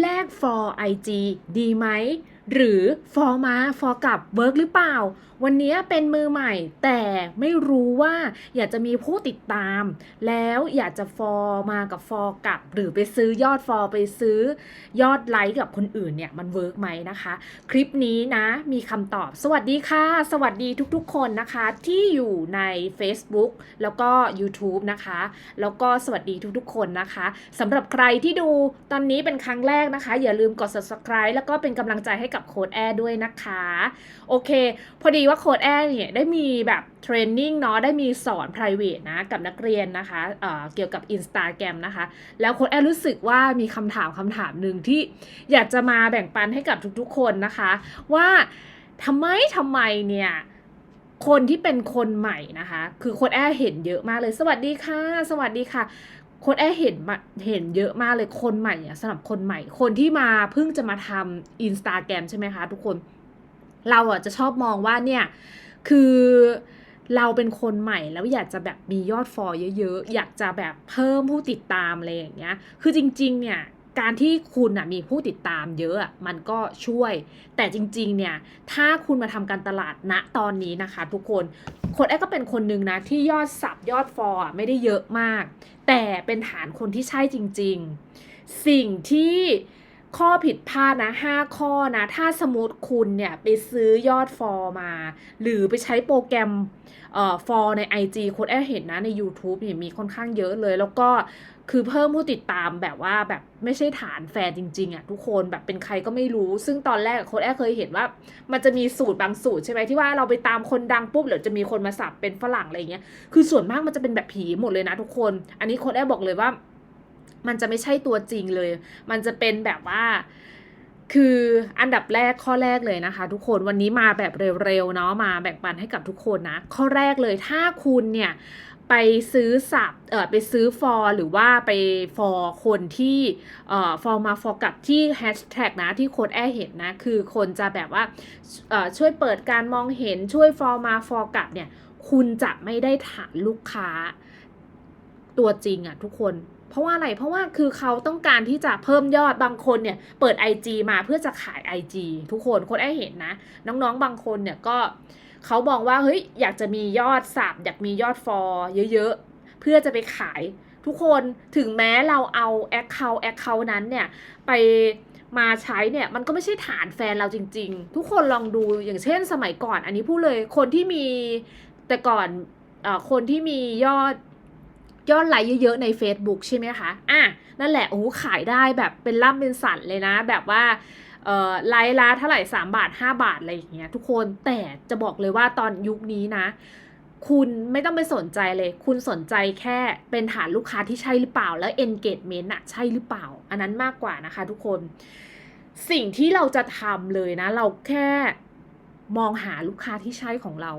แลก for IG ดีไหม หรือ for มา for กลับเวิร์กหรือเปล่า วันนี้เป็นมือใหม่ แต่ไม่รู้ว่าอยากจะมีผู้ติดตาม แล้วอยากจะ for มากับ for กลับ หรือไปซื้อยอด for ไปซื้อยอดไลค์กับคนอื่นเนี่ยมันเวิร์กไหมนะคะ คลิปนี้นะมีคำตอบ สวัสดีค่ะ สวัสดีทุกๆคนนะคะที่อยู่ใน Facebook แล้วก็ YouTube นะคะ แล้วก็สวัสดีทุกๆคนนะคะสำหรับใครที่ดูตอนนี้เป็นครั้งแรกนะคะ อย่าลืมกด subscribe แล้วก็เป็นกำลังใจให้กับกับโค้ดแอร์ด้วยนะคะ โอเค พอดีว่าโค้ดแอร์เนี่ยได้มีแบบเทรนนิ่งเนาะได้มีสอน private นะกับนักเรียนนะคะเเกี่ยวกับ Instagram นะคะ แล้วโค้ดแอร์รู้สึกว่ามีคำถามคำถามหนึ่งที่อยากจะมาแบ่งปันให้กับทุกๆคนนะคะ ว่าทำไมทำไมเนี่ยคนที่เป็นคนใหม่นะคะ คือโค้ดแอร์เห็นเยอะมากเลย สวัสดีค่ะ สวัสดีค่ะ ค้ดแอร์เห็นมาเห็นเยอะมากเลยคนใหม่อะสำหรับคนใหม่ คนที่มาเพิ่งจะมาทำอินสตาแกรมใช่ไหมคะทุกคนเราอะจะชอบมองว่าเนี่ยคือเราเป็นคนใหม่แล้วอยากจะแบบมียอดฟอลเยอะๆ อยากจะแบบเพิ่มผู้ติดตามอะไรอย่างเงี้ย คือจริงๆ เนี่ยการที่คุณอะมีผู้ติดตามเยอะอะมันก็ช่วย แต่จริงๆ เนี่ย ถ้าคุณมาทำการตลาดณตอนนี้นะคะ ทุกคน คนแอดก็เป็นคนหนึ่งนะที่ยอดสับยอดฟอร์ไม่ได้เยอะมาก แต่เป็นฐานคนที่ใช่จริง ๆ สิ่งที่ข้อผิดพลาดนะ5ข้อนะ ถ้าสมมติคุณเนี่ย ไปซื้อยอดฟอร์มา หรือไปใช้โปรแกรมเอ่อฟอร์ใน IG โค้ดแอดเห็นนะใน YouTube เนี่ยมีค่อนข้างเยอะเลย แล้วก็ คือเพิ่มผู้ติดตามแบบว่าแบบไม่ใช่ฐานแฟนจริงๆอะทุกคนแบบเป็นใครก็ไม่รู้ ซึ่งตอนแรกโค้ดแอดเคยเห็นว่า มันจะมีสูตรบางสูตรใช่ไหมที่ว่าเราไปตามคนดังปุ๊บเดี๋ยวจะมีคนมาสับเป็นฝรั่งอะไรเงี้ยคือส่วนมากมันจะเป็นแบบผีหมดเลยนะทุกคน อันนี้โค้ดแอดบอกเลยว่า มันจะไม่ใช่ตัวจริงเลย มันจะเป็นแบบว่าคืออันดับแรกข้อแรกเลยนะคะ ทุกคนวันนี้มาแบบเร็วๆเนาะมาแบ่งปันให้กับทุกคนนะ ข้อแรกเลยถ้าคุณเนี่ย ไปซื้อสับเออไปซื้อฟอร์หรือว่าไปฟอร์คนที่เอ่อฟอร์มาฟอร์กับที่แฮชแท็กนะที่โค้ดแอร์เห็นนะคือคนจะแบบว่าเอ่อช่วยเปิดการมองเห็นช่วยฟอร์มาฟอร์กับเนี่ยคุณจะไม่ได้ฐานลูกค้าตัวจริงอะทุกคนเพราะว่าอะไร เพราะว่าคือเขาต้องการที่จะเพิ่มยอดบางคนเนี่ยเปิด IG มาเพื่อจะขาย IG ทุกคนคนไอ้เห็นนะ น้องๆบางคนเนี่ยก็ เขาบอกว่าเฮ้ยอยากจะมียอดสับอยากมียอดฟอลเยอะๆ เพื่อจะไปขายทุกคนถึงแม้เราเอาแอคเคาท์แอคเคาท์นั้นเนี่ยไปมาใช้เนี่ยมันก็ไม่ใช่ฐานแฟนเราจริง ๆ ทุกคนลองดูอย่างเช่นสมัยก่อน อันนี้พูดเลยคนที่มีแต่ก่อนอคนที่มียอดยอดไลค์เยอะๆใน Facebook ใช่ไหมคะ อะ นั่นแหละ โอ้ขายได้แบบเป็นล่ำเป็นสันเลยนะ แบบว่า ไลค์ละเท่าไหร่3บาท 5 บาทอะไรอย่างเงี้ยทุกคนแต่จะบอกเลยว่าตอนยุคนี้นะ คุณไม่ต้องไปสนใจเลย คุณสนใจแค่เป็นฐานลูกค้าที่ใช่หรือเปล่า แล้ว engagement อะใช่หรือเปล่า อันนั้นมากกว่านะคะทุกคน สิ่งที่เราจะทำเลยนะ เราแค่มองหาลูกค้าที่ใช่ของเรา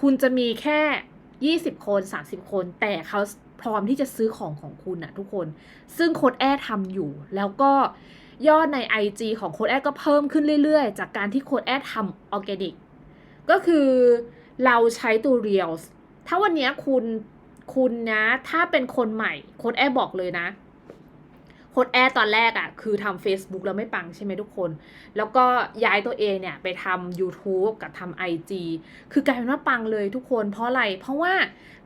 คุณจะมีแค่ 20 คน 30 คน แต่เขาพร้อมที่จะซื้อของของคุณอะทุกคน ซึ่งโค้ดแอร์ทำอยู่แล้วก็ ยอดใน IG ของโค้ดแอดก็เพิ่มขึ้นเรื่อยๆ จากการที่โค้ดแอดทำออร์แกนิกก็คือเราใช้ตัว Reels ถ้าวันนี้คุณคุณนะ ถ้าเป็นคนใหม่โค้ดแอดบอกเลยนะ ค้ดแอร์ตอนแรกอะ่ะคือทำ Facebook แล้วไม่ปังใช่ไหมทุกคน แล้วก็ย้ายตัวเองเนี่ยไปทำ YouTube กับทำ IG คือกลายเป็นว่าปังเลยทุกคนเพราะอะไร เพราะว่า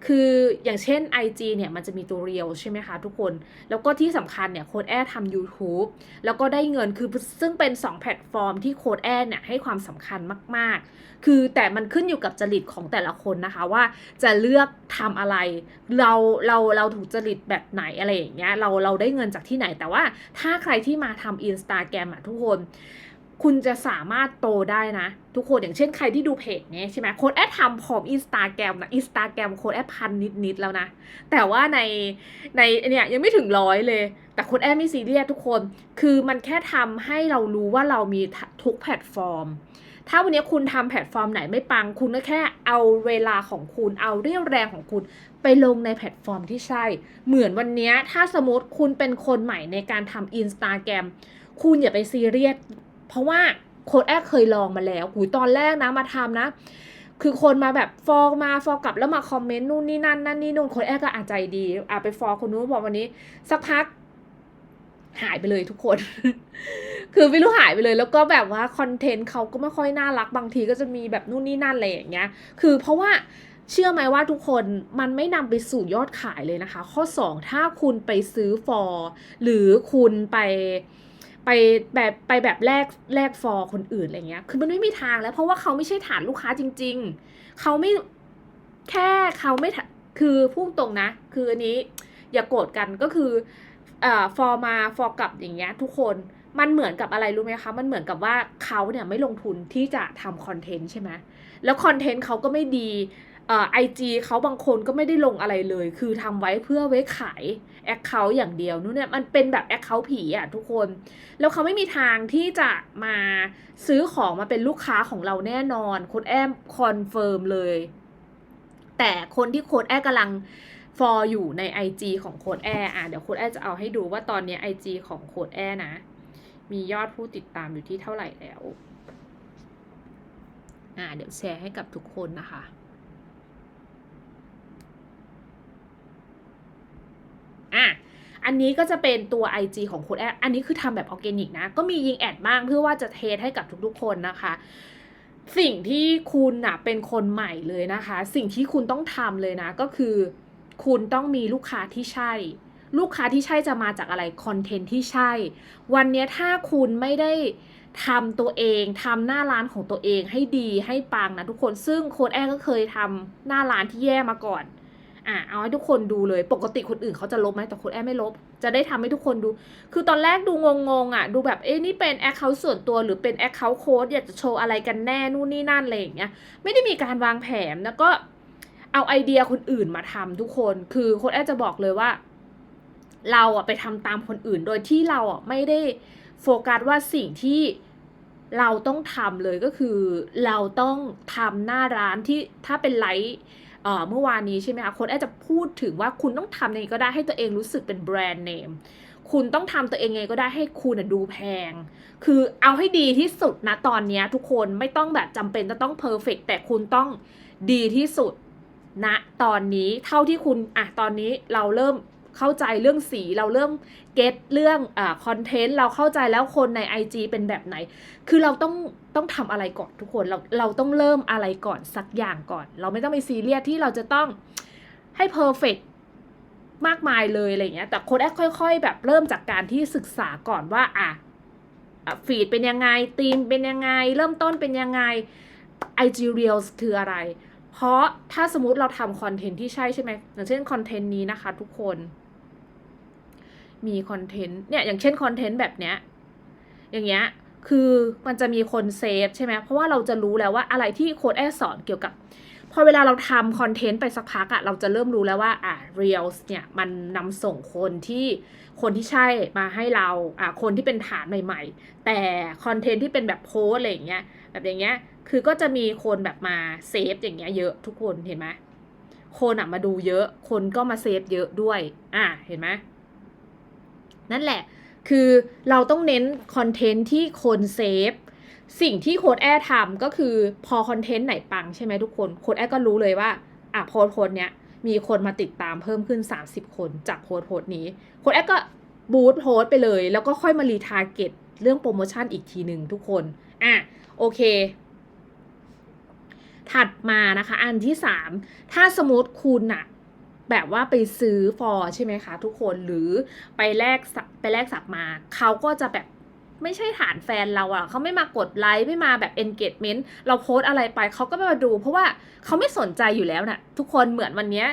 คืออย่างเช่น IG เนี่ยมันจะมีตัว Reel ใช่ไหมคะทุกคน แล้วก็ที่สำคัญเนี่ยโค้ดแอร์ทำ YouTube แล้วก็ได้เงินคือซึ่งเป็น 2 แพลตฟอร์มที่โค้ดแอร์เนี่ยให้ความสำคัญมาก ๆ คือแต่มันขึ้นอยู่กับจริตของแต่ละคนนะคะว่าจะเลือกทำอะไร เราเราเราถูกจริตแบบไหนอะไรอย่างเงี้ยเราเราได้เงินจากที่ไหนแต่ว่าถ้าใครที่มาทำอินสตาแกรมอะทุกคน คุณจะสามารถโตได้นะ ทุกคนอย่างเช่นใครที่ดูเพจเนี้ยใช่ไหมโค้ดแอดทำพร้อมอินสตาแกรมนะอินสตาแกรมโค้ดแอดพันนิดๆแล้วนะ แต่ว่าในในเนี่ยยังไม่ถึงร้อยเลย แต่โค้ดแอดไม่ซีเรียสทุกคน คือมันแค่ทำให้เรารู้ว่าเรามีทุกแพลตฟอร์ม ถ้าวันนี้คุณทำแพลตฟอร์มไหนไม่ปัง คุณก็แค่เอาเวลาของคุณ เอาเรี่ยวแรงของคุณ ไปลงในแพลตฟอร์มที่ใช่ เหมือนวันนี้ถ้าสมมติคุณเป็นคนใหม่ในการทำอินสตาแกรมคุณอย่าไปซีเรียส เพราะว่าโค้ดแอดเคยลองมาแล้วหูยตอนแรกนะมาทำนะ คือคนมาแบบฟอลมาฟอลกลับแล้วมาคอมเมนต์นู่นนี่นั่นนั่นนี่นู่นโค้ดแอดก็อาจใจดีอะไปฟอลคนนู้นบอกวันนี้ สักพัก หายไปเลยทุกคน คือไม่รู้หายไปเลย แล้วก็แบบว่าคอนเทนต์เขาก็ไม่ค่อยน่ารักบางทีก็จะมีแบบนู่นนี่นั่นอะไรอย่างเงี้ย คือเพราะว่าเชื่อไหมว่าทุกคนมันไม่นำไปสู่ยอดขายเลยนะคะ ข้อ 2 ถ้าคุณไปซื้อฟอร์หรือคุณไปไปแบบไปแบบแลกแลกฟอร์คนอื่นอะไรเงี้ย คือมันไม่มีทางแล้ว เพราะว่าเขาไม่ใช่ฐานลูกค้าจริง ๆ เขาไม่แค่เขาไม่คือพูดตรงนะ คืออันนี้ อย่าโกรธกันก็คืออ่อฟอร์มาฟอร์กลับอย่างเงี้ยทุกคนมันเหมือนกับอะไรรู้ไหมคะ มันเหมือนกับว่าเขาเนี่ยไม่ลงทุนที่จะทำคอนเทนต์ใช่ไหมแล้วคอนเทนต์เขาก็ไม่ดีไอจีเขาบางคนก็ไม่ได้ลงอะไรเลย คือทำไว้เพื่อไว้ขายแอคเคาท์อย่างเดียวนู่นเนี่ยมันเป็นแบบแอคเคาท์ผีอะทุกคน แล้วเขาไม่มีทางที่จะมาซื้อของมาเป็นลูกค้าของเราแน่นอนโค้ดแอมคอนเฟิร์มเลย แต่คนที่โค้ดแอร์กำลัง ฟออยู่ใน IG ของโค้ดแอร์อะเดี๋ยวโค้ดแอร์จะเอาให้ดูว่าตอนนี้ IG ของโค้ดแอร์นะ มียอดผู้ติดตามอยู่ที่เท่าไหร่แล้วอ่าเดี๋ยวแชร์ให้กับทุกคนนะคะอะอันนี้ก็จะเป็นตัว IG ของโค้ดแอดอันนี้คือทำแบบออร์แกนิกนะ ก็มียิงแอดบ้างเพื่อว่าจะเทสให้กับทุกๆคนนะคะสิ่งที่คุณน่ะเป็นคนใหม่เลยนะคะ สิ่งที่คุณต้องทำเลยนะก็คือ คุณต้องมีลูกค้าที่ใช่ ลูกค้าที่ใช่จะมาจากอะไรคอนเทนต์ที่ใช่ วันนี้ถ้าคุณไม่ได้ทำตัวเองทำหน้าร้านของตัวเองให้ดีให้ปังนะทุกคนซึ่งโค้ดแอร์ก็เคยทำหน้าร้านที่แย่มาก่อนอะเอาให้ทุกคนดูเลยปกติคนอื่นเขาจะลบไหมแต่โค้ดแอร์ไม่ลบ จะได้ทำให้ทุกคนดู คือตอนแรกดูงงๆอะ ดูแบบเอ๊ะนี่เป็นแอคเคาท์ส่วนตัวหรือเป็นแอคเคาท์โค้ดอยากจะโชว์อะไรกันแน่นู่นนี่นั่นอะไรอย่างเงี้ยไม่ได้มีการวางแผนแล้วก็ เอาไอเดียคนอื่นมาทำทุกคน คือโค้ดแอจะบอกเลยว่า เราอะไปทำตามคนอื่น โดยที่เราอะไม่ได้โฟกัสว่าสิ่งที่เราต้องทำเลยก็คือเราต้องทำหน้าร้านที่ถ้าเป็นไลฟ์เมื่อวานนี้ใช่ไหมคะคนแอจะพูดถึงว่าคุณต้องทำยังไงก็ได้ให้ตัวเองรู้สึกเป็นแบรนด์เนมคุณต้องทำตัวเองไงก็ได้ให้คุณดูแพง คือเอาให้ดีที่สุดนะตอนนี้ทุกคนไม่ต้องแบบจำเป็นจะต้องเพอร์เฟกแต่คุณต้องดีที่สุด ณตอนนี้เท่าที่คุณอะตอนนี้เราเริ่มเข้าใจเรื่องสีเราเริ่มเก็ตเรื่องอ่าคอนเทนต์เราเข้าใจแล้วคนใน IG เป็นแบบไหน คือเราต้องต้องทำอะไรก่อนทุกคนเราเราต้องเริ่มอะไรก่อนสักอย่างก่อน เราไม่ต้องไปซีเรียสที่เราจะต้องให้เพอร์เฟกมากมายเลยอะไรเงี้ยแต่โค้ดแอดค่อย ๆ แบบเริ่มจากการที่ศึกษาก่อนว่าอะฟีดเป็นยังไงธีมเป็นยังไง เริ่มต้นเป็นยังไง IG Reels คืออะไร เพราะถ้าสมมติเราทำคอนเทนต์ที่ใช่ใช่ไหมอย่างเช่นคอนเทนต์นี้นะคะทุกคน มีคอนเทนต์เนี่ยอย่างเช่นคอนเทนต์แบบเนี้ยอย่างเงี้ยคือมันจะมีคนเซฟใช่ไหมเพราะว่าเราจะรู้แล้วว่าอะไรที่โค้ดแอดสอนเกี่ยวกับ พอเวลาเราทำคอนเทนต์ไปสักพักอะเราจะเริ่มรู้แล้วว่าอะ Reels เนี่ยมันนำส่งคนที่คนที่ใช่มาให้เราอะคนที่เป็นฐานใหม่ ๆ แต่คอนเทนต์ที่เป็นแบบโพสอะไรอย่างเงี้ยแบบอย่างเงี้ย คือก็จะมีคนแบบมาเซฟอย่างเงี้ยเยอะทุกคนเห็นไหมคนอะมาดูเยอะ คนก็มาเซฟเยอะด้วย อะเห็นไหมนั่นแหละ คือเราต้องเน้นคอนเทนต์ที่คนเซฟ สิ่งที่โค้ดแอร์ทำก็คือพอคอนเทนต์ไหนปังใช่ไหมทุกคน โค้ดแอร์ก็รู้เลยว่า อะโพสโพสเนี้ยมีคนมาติดตามเพิ่มขึ้น 30 คนจากโพสโพสนี้ โค้ดแอร์ก็บูตโพสไปเลย แล้วก็ค่อยมารีทาร์เก็ตเรื่องโปรโมชั่นอีกทีหนึ่งทุกคน อะโอเค ถัดมานะคะ อันที่ 3 ถ้าสมมติคุณอะแบบว่าไปซื้อฟอร์ใช่ไหมคะทุกคนหรือไปแลกไปแลกสับมา เขาก็จะแบบไม่ใช่ฐานแฟนเราอะเขาไม่มากดไลค์ไม่มาแบบ engagement เราโพสอะไรไปเขาก็ไม่มาดู เพราะว่าเขาไม่สนใจอยู่แล้วนะ่ะทุกคนเหมือนวันนี้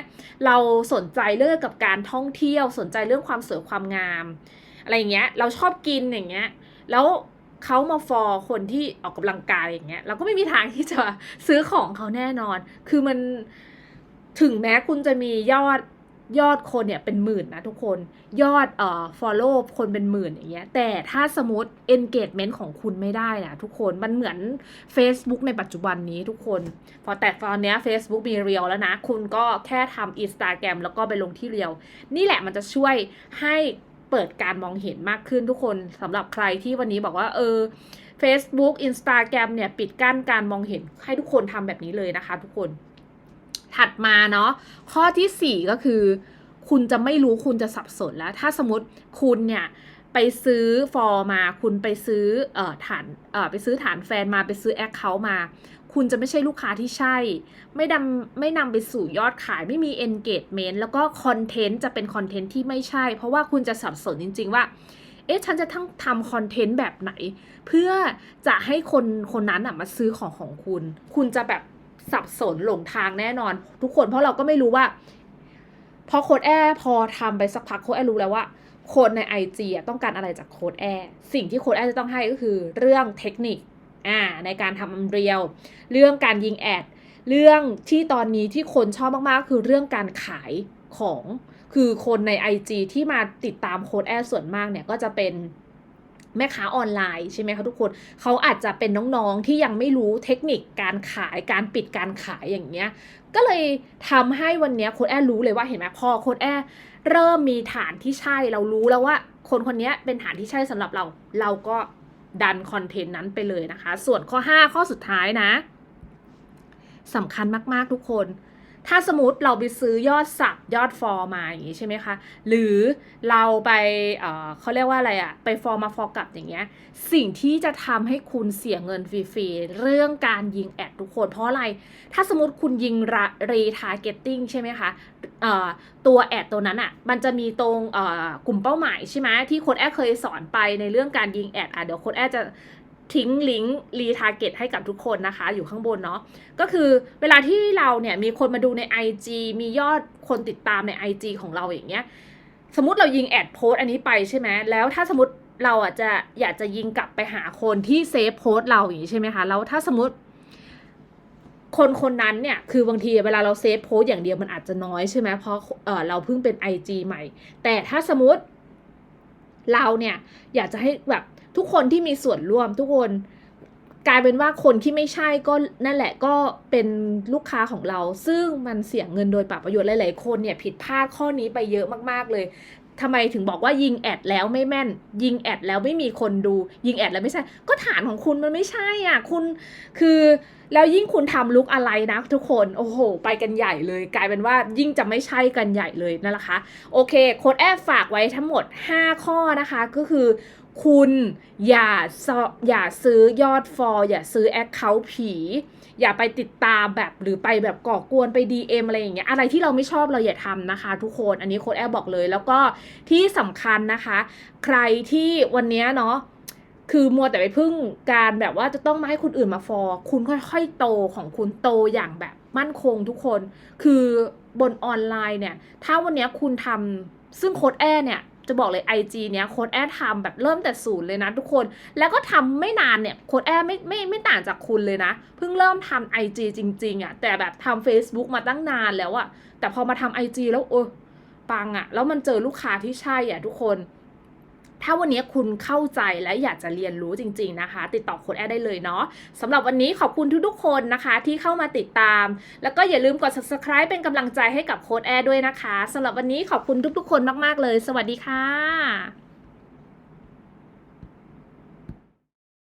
เราสนใจเรื่องกับการท่องเที่ยวสนใจเรื่องความสวยความงาม อะไรอย่างเงี้ยเราชอบกินอย่างเงี้ยแล้ว เขามาฟอร์คนที่ออกกำลังกายอย่างเงี้ยเราก็ไม่มีทางที่จะซื้อของเขาแน่นอน คือมันถึงแม้คุณจะมียอดยอดคนเนี่ยเป็นหมื่นนะทุกคนยอดเอ่อ follow คนเป็นหมื่นอย่างเงี้ยแต่ถ้าสมมติ engagement ของคุณไม่ได้นะทุกคนมันเหมือน Facebook ในปัจจุบันนี้ทุกคน พอแต่ตอนเนี้ย Facebook มีเรียวแล้วนะ คุณก็แค่ทำ Instagram แล้วก็ไปลงที่เรียว นี่แหละมันจะช่วยให้ เปิดการมองเห็นมากขึ้นทุกคนสำหรับใครที่วันนี้บอกว่า เออ Facebook Instagram เนี่ย ปิดกั้นการมองเห็นให้ทุกคนทำแบบนี้เลยนะคะ ทุกคน ถัดมาเนาะข้อที่ 4 ก็คือ คุณจะไม่รู้คุณจะสับสนแล้ว ถ้าสมมติคุณเนี่ยไปซื้อฟอร์มา คุณไปซื้อเอ่อฐานเอ่อไปซื้อฐานแฟนมาไปซื้อแอคเคาท์มา คุณจะไม่ใช่ลูกค้าที่ใช่ ไม่นำไม่นำไปสู่ยอดขายไม่มี engagement แล้วก็คอนเทนต์จะเป็นคอนเทนต์ที่ไม่ใช่ เพราะว่าคุณจะสับสนจริง ๆ ว่า เอ๊ะ ฉันจะทั้งทำคอนเทนต์แบบไหน เพื่อจะให้คนคนนั้นอะมาซื้อของของคุณ คุณจะแบบสับสนหลงทางแน่นอน ทุกคนเพราะเราก็ไม่รู้ว่า พอโค้ดแอร์พอทำไปสักพักโค้ดแอร์รู้แล้วว่าคนใน IG อะต้องการอะไรจากโค้ดแอร์สิ่งที่โค้ดแอร์จะต้องให้ก็คือเรื่องเทคนิค อ่าในการทำเรียว เรื่องการยิงแอด เรื่องที่ตอนนี้ที่คนชอบมากๆ คือเรื่องการขายของคือคนใน IG ที่มาติดตามโค้ดแอดส่วนมากเนี่ยก็จะเป็นแม่ค้าออนไลน์ใช่ไหมคะทุกคนเขาอาจจะเป็นน้องๆที่ยังไม่รู้เทคนิคการขายการปิดการขายอย่างเงี้ยก็เลยทำให้วันนี้โค้ดแอดรู้เลยว่าเห็นไหมพอโค้ดแอดเริ่มมีฐานที่ใช่เรารู้แล้วว่า คนคนนี้เป็นฐานที่ใช่สำหรับเราเราก็ ดันคอนเทนต์นั้นไปเลยนะคะ ส่วนข้อ 5 ข้อสุดท้ายนะสำคัญมากๆทุกคน ถ้าสมมติเราไปซื้อยอดสับยอดฟอร์มาอย่างนี้ใช่ไหมคะ หรือเราไปเเขาเรียกว่าอะไรอะไปฟอร์มาฟอร์กลับอย่างเงี้ย สิ่งที่จะทำให้คุณเสียเงินฟรีๆ เรื่องการยิงแอดทุกคน เพราะอะไร ถ้าสมมติคุณยิงรีทาร์เก็ตติ้งใช่ไหมคะตัวแอดตัวนั้นอะมันจะมีตรงกลุ่มเป้าหมายใช่ไหมที่โค้ดแอดเคยสอนไปในเรื่องการยิงแอดอะเดี๋ยวโค้ดแอดจะ ทิ้งลิงก์รีทาร์เก็ตให้กับทุกคนนะคะ อยู่ข้างบนเนาะก็คือเวลาที่เราเนี่ยมีคนมาดูใน IG มียอดคนติดตามใน IG ของเราอย่างเงี้ยสมมติเรายิงแอดโพสต์อันนี้ไปใช่ไหมแล้วถ้าสมมติเราอะจะอยากจะยิงกลับไปหาคนที่เซฟโพสต์เราอย่างนี้ใช่ไหมคะแล้วถ้าสมมติ คนคนนั้นเนี่ยคือบางทีเวลาเราเซฟโพสต์อย่างเดียวมันอาจจะน้อยใช่ไหมเพราะเออเราเพิ่งเป็น IG ใหม่ แต่ถ้าสมมติ เราเนี่ยอยากจะให้แบบทุกคนที่มีส่วนร่วมทุกคนกลายเป็นว่าคนที่ไม่ใช่ก็นั่นแหละก็เป็นลูกค้าของเรา ซึ่งมันเสียเงินโดยปรับประโยชน์หลายๆคนเนี่ยผิดพลาดข้อนี้ไปเยอะมากๆเลย ทำไมถึงบอกว่ายิงแอดแล้วไม่แม่น ยิงแอดแล้วไม่มีคนดู ยิงแอดแล้วไม่ใช่ ก็ฐานของคุณมันไม่ใช่อะคุณคือแล้วยิ่งคุณทำลุกอะไรนะทุกคนโอ้โห ไปกันใหญ่เลย กลายเป็นว่ายิ่งจะไม่ใช่กันใหญ่เลยนั่นแหละคะโอเคโค้ดแอบฝากไว้ทั้งหมด 5 ข้อนะคะก็คือ คุณอย่าซออย่าซื้อยอดฟอลอย่าซื้อแอคเคาท์ผี อย่าไปติดตามแบบหรือไปแบบก่อกวนไป DM อะไรอย่างเงี้ยอะไรที่เราไม่ชอบเราอย่าทำนะคะ ทุกคนอันนี้โค้ดแอร์บอกเลย แล้วก็ที่สำคัญนะคะ ใครที่วันเนี้ยเนาะคือมัวแต่ไปพึ่งการแบบว่าจะต้องมาให้คนอื่นมาฟอลคุณค่อยๆโตของคุณโตอย่างแบบมั่นคงทุกคน คือบนออนไลน์เนี่ย ถ้าวันเนี้ยคุณทำซึ่งโค้ดแอร์เนี่ย จะบอกเลย IG เนี้ยโค้ดแอดทำแบบเริ่มแต่ศูนย์เลยนะทุกคน แล้วก็ทำไม่นานเนี่ยโค้ดแอดไม่ไม่ไม่ต่างจากคุณเลยนะ เพิ่งเริ่มทำ IG จริงๆอะ่ะแต่แบบทำ Facebook มาตั้งนานแล้วอะ่ะแต่พอมาทำ IG แล้วโอ้ปังอะ่ะแล้วมันเจอลูกค้าที่ใช่อะทุกคน ถ้าวันนี้คุณเข้าใจและอยากจะเรียนรู้จริง ๆนะคะ ติดต่อโค้ดแอดได้เลยเนาะสำหรับวันนี้ขอบคุณทุกๆคนนะคะที่เข้ามาติดตาม แล้วก็อย่าลืมกด subscribe เป็นกำลังใจให้กับโค้ดแอร์ด้วยนะคะสำหรับวันนี้ขอบคุณทุกๆ คนมากๆเลย สวัสดีค่ะ